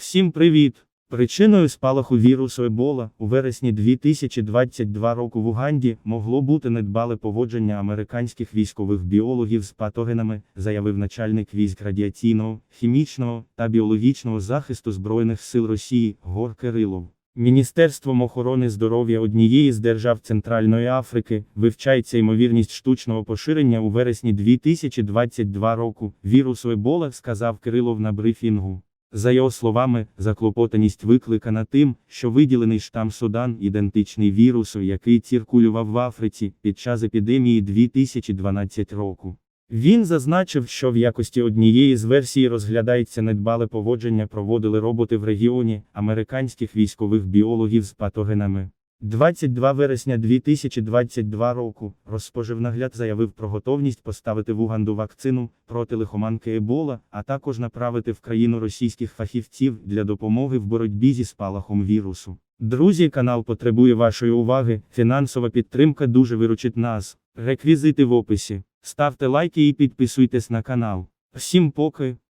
Всім привіт! Причиною спалаху вірусу Ебола у вересні 2022 року в Уганді могло бути недбале поводження американських військових біологів з патогенами, заявив начальник військ радіаційного, хімічного та біологічного захисту Збройних сил Росії Гор Кирилов. Міністерством охорони здоров'я однієї з держав Центральної Африки вивчається ймовірність штучного поширення у вересні 2022 року вірусу Ебола, сказав Кирилов на брифінгу. За його словами, заклопотаність викликана тим, що виділений штам Судан ідентичний вірусу, який циркулював в Африці під час епідемії 2012 року. Він зазначив, що в якості однієї з версій розглядається недбале поводження проводили роботи в регіоні американських військових біологів з патогенами. 22 вересня 2022 року Розпоживнагляд заявив про готовність поставити в Уганду вакцину проти лихоманки Ебола, а також направити в країну російських фахівців для допомоги в боротьбі зі спалахом вірусу. Друзі, канал потребує вашої уваги. Фінансова підтримка дуже виручить нас. Реквізити в описі. Ставте лайки і підписуйтесь на канал. Всім поки.